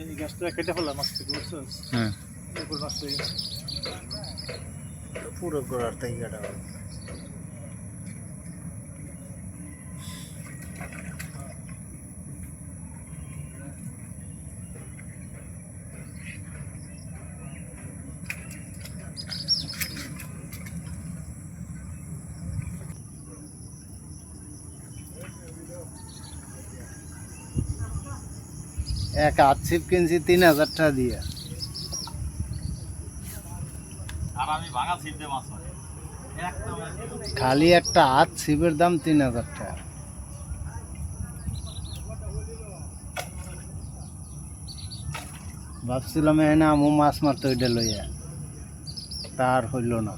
এই গাছটা কেটে ফেললাম মাছ থেকে নষ্ট হয়ে। পুরো গোড়ার তাই কাটা এক আট ছিপ কিনছি তিন হাজার টাকা দিয়ে। খালি একটা আট ছিপের দাম তিন হাজার টাকা। ভাবছিলাম এনে আমু মাছ মারতে ওইটা লইয়া। তার হইল না।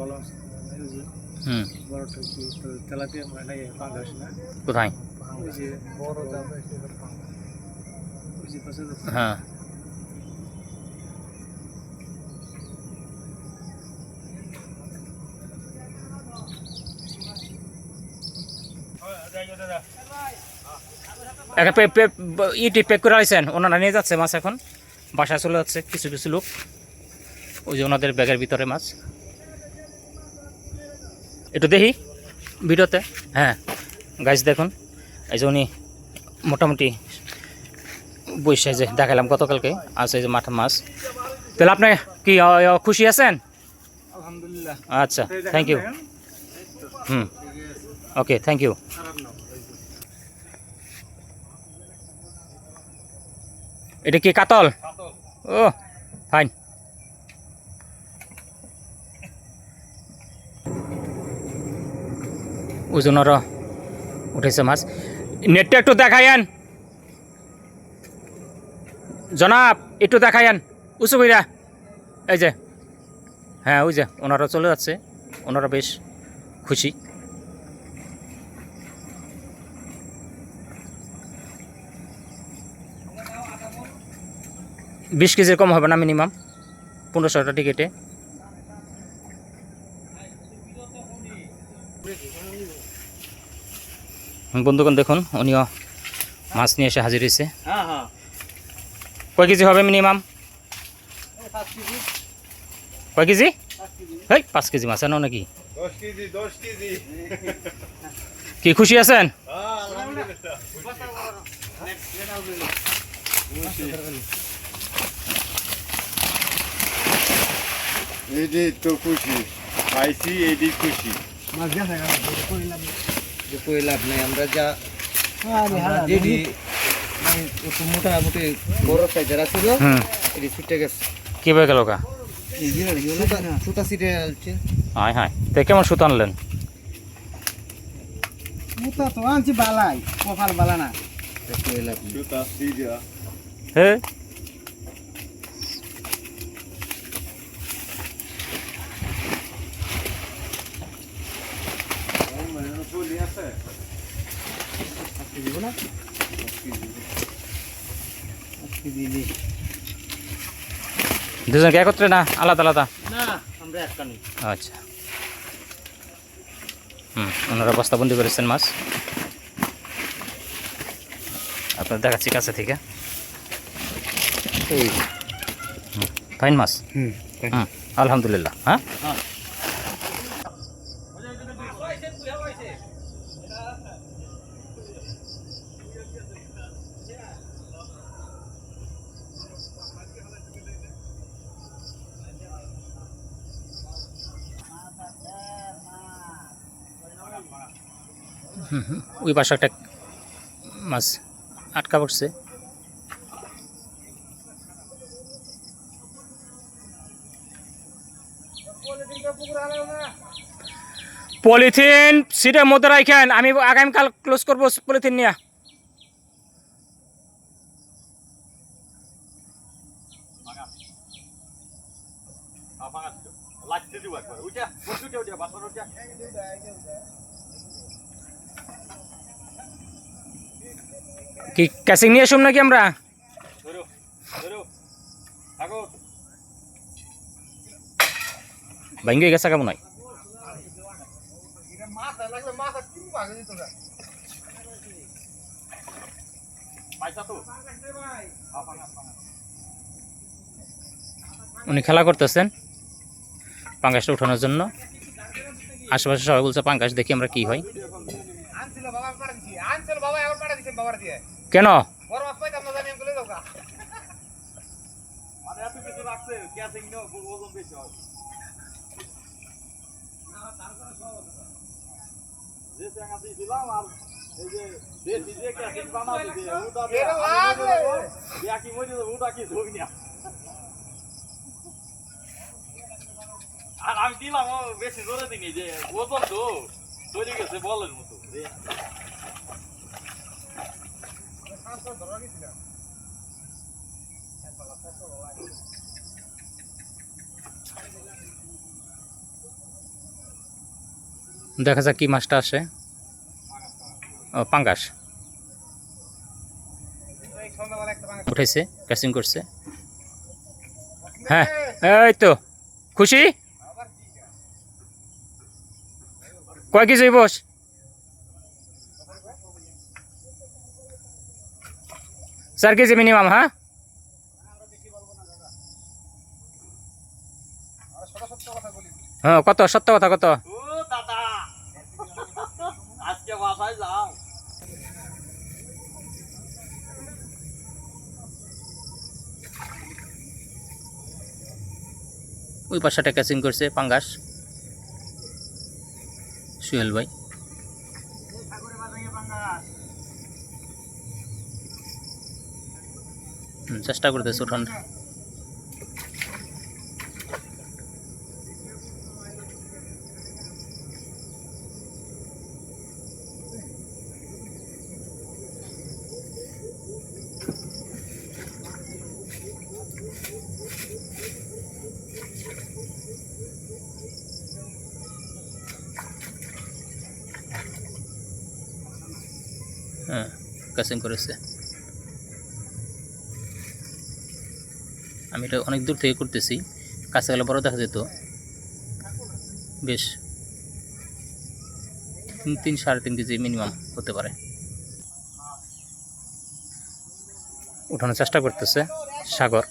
ভালো আছে এই যে হুম। বড়টা কি তেলাপিয়া মানে পাঙ্গাস না? কোথায়? ওই যে বড় যাবে ওই যে পাশে হ্যাঁ। একটা ইটি পেক করে আইছেন ওনারা নিয়ে যাচ্ছে মাছ এখন। বাসায় চলে যাচ্ছে কিছু কিছু লোক। ওই যে ওনাদের ব্যাগের ভিতরে মাছ। একটু দেখি ভিডিওতে। হ্যাঁ গাছ দেখুন। এই যে উনি মোটামুটি বসে যে দেখালাম গতকালকে এই যে মাঠা মাছ। তাহলে আপনি কি খুশি আছেন? আলহামদুলিল্লাহ। আচ্ছা thank you hmm okay thank you এটা কি কাতল? ও ফাইন ওজনেরও উঠেছে মাছ। নেটটা একটু দেখাইয়েন জনাব, একটু দেখাইয়েন উঁচু কইরা। এই যে। হ্যাঁ ওই যে ওনারা চলে যাচ্ছে। ওনারা বেশ খুশি। বিশ কেজির কম হবে না মিনিমাম। পনেরোশোটা টিকিটে। বন্ধুগণ দেখুন উনিও মাছ নিয়ে এসে হাজির হয়েছে। হ্যাঁ হ্যাঁ। কয় কেজি হবে মিনিমাম? কয় কেজি? এই পাঁচ কেজি মাছ আনো নাকি? কি খুশি আছেন? এটি তো খুশি পাইছি এটি খুশি। মাছ যে কই লাভ নেই। আমরা যা হ্যাঁ যেটি মানে একটু মোটামুটি বড় সাইজের আছিল এটি ছুটে গেছে। কি হয়ে গেল কা ছোটা সিটে আছে হায় হায় তো কেমন সুতো আনলেন? মুতা তো আনছি বালাই কপাল বালা না। কই লাভ সিজা দুজনকে একত্রে না? আলাদা আলাদা? আচ্ছা। হুম ওনারা বস্তাবন্দি করেছেন মাছ। আপনার দেখাচ্ছি কাছে থেকে। এই। ফাইন মাছ? হুম হুম আলহামদুলিল্লাহ হ্যাঁ। ওই পাশে একটা মাছ আটকা পড়ছে। পলিথিন সিটের মধ্যে রাখেন আমি আগামীকাল ক্লোজ করব পলিথিন নিয়ে। কি ক্যাসিং নিয়ে আসুন নাকি আমরা? ভাঙ্গে গেছে কেমন উনি খেলা করতেছেন পাঙ্গাসটা উঠানোর জন্য। আশেপাশে সবাই বলছে পাঙ্গাস দেখি আমরা কি হয়। কেন? আর আমি দিলাম ও বেশি জোরে দিনি যে ওজন তো তৈরি গেছে মতো যে দেখা যাক কি মাছটা আসে। পাঙ্গাস। উঠেছে ক্যাচিং করছে। হ্যাঁ এই তো, খুশি? কয় কেজি বস? চার কেজি মিনিমাম হ্যাঁ? হ্যাঁ কত? সত্য কথা কত? ওই পাশাটা ক্যাচিং করছে, পাঙ্গাস। সুহেল ভাই। চেষ্টা করতেছে উঠান। হ্যাঁ ক্যাচিং করেছে। আমি এটা অনেক দূর থেকে করতেছি। কাছে গেলে বড় দেখা যেত। বেশ। তিন সাড়ে তিন কেজি মিনিমাম হতে পারে। উঠানোর চেষ্টা করতেছে সাগর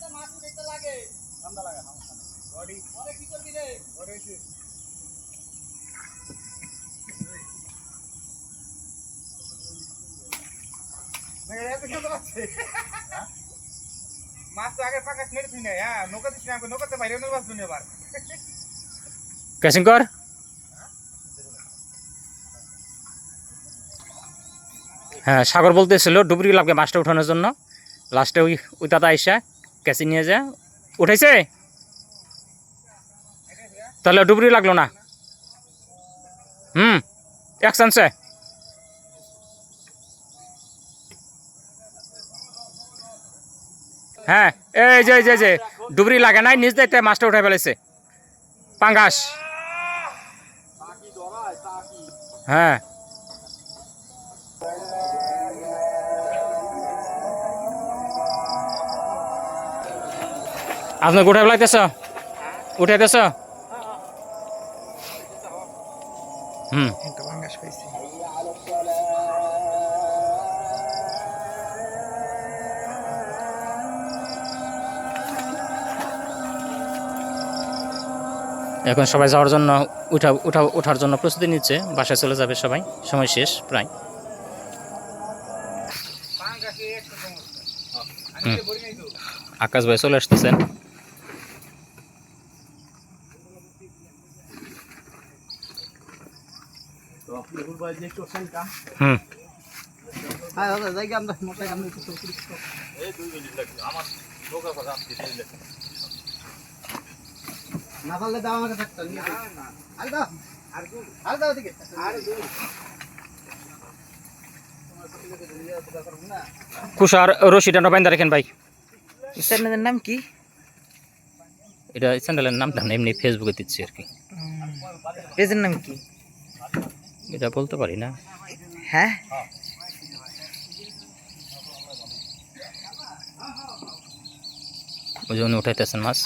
মাছ শুনে হ্যাঁ নৌকা দিচ্ছি আমাকে সাগর বলতেছিল ডুবরি লাগবে মাছটা উঠানোর জন্য। লাস্টে ওই ওই দাদা আইসা, ক্যাচি নিয়ে যা উঠাইছে? তাহলে ডুবরি লাগল না। হুম, এক চান্সে হ্যাঁ এই যে যে যে, ডুবরি লাগে নাই, নিজ দেখতে মাছটা উঠে ফেলেছে। পাঙ্গাস। হ্যাঁ। আপনার গোটা লাগতেছ? উঠাইতেছ? হুম। এখন সবাই যাওয়ার জন্য উঠা উঠা ওঠার জন্য প্রস্তুতি নিচ্ছে। বাসায় চলে যাবে সবাই। সময় শেষ প্রায়। আকাশ ভাই চলে আসতেছেন। হুম। হ্যাঁ দাদা যাই আমরা মোটাই আমরা একটু এই দুই মিনিট লাগবে আমার নৌকা কথা আমি দিতে দিলে। না পারলে দাও আমাকে থাকতো আর দাও। আর দাও দিকে আর কুষার রশিটা বাইন্দা রেখেন ভাই। চ্যানেলের নাম কি? এটা চ্যানেলের নামটা না এমনি ফেসবুকে দিচ্ছি আর কি। পেজের নাম কি? এটা বলতে পারি না। হ্যাঁ? ওই যে উনি উঠাইতেছেন মাছ।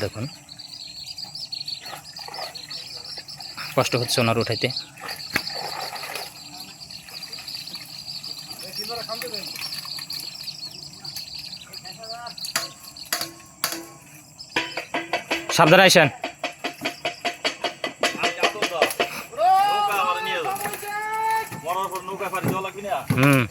দেখুন। কষ্ট হচ্ছে ওনার উঠাইতে। সাবধানে আইসেন। নৌকা আমার নিয়ে যাও মরার পর নৌকা ফাড়ি দেওয়া লাগবে না হুম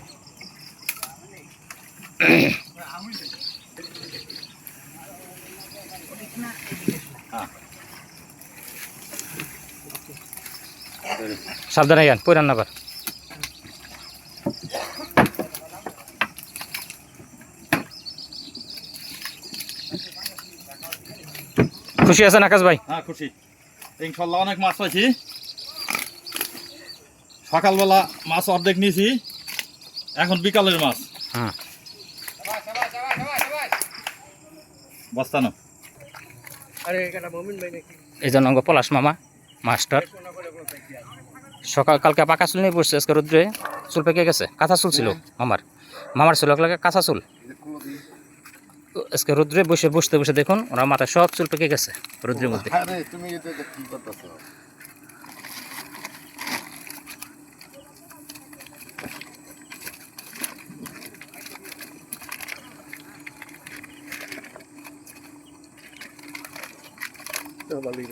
সাবধানে যান পুরান নাবার খুশি আছেন আকাশ ভাই? হ্যাঁ খুশি। ইনশাল্লাহ অনেক মাছ পাইছি। সকালবেলা মাছ অর্ধেক নিয়েছি। এখন বিকালের মাছ। হুম বস্তানো। এই জন্য অঙ্গ পলাশ মামা। মাস্টার। সকাল, কালকে পাকা চুল নিয়ে বসছে আজকে রোদ্রে। চুল পেকে গেছে, কাঁচা চুল ছিল মামার। মামার চুল লাগে কাঁচা চুল। আজকে রোদ্রে বসে, বসতে বসে দেখুন, ওনার মাথায় সব চুল পেকে গেছে রোদ্রের মধ্যে। এটা ভালোই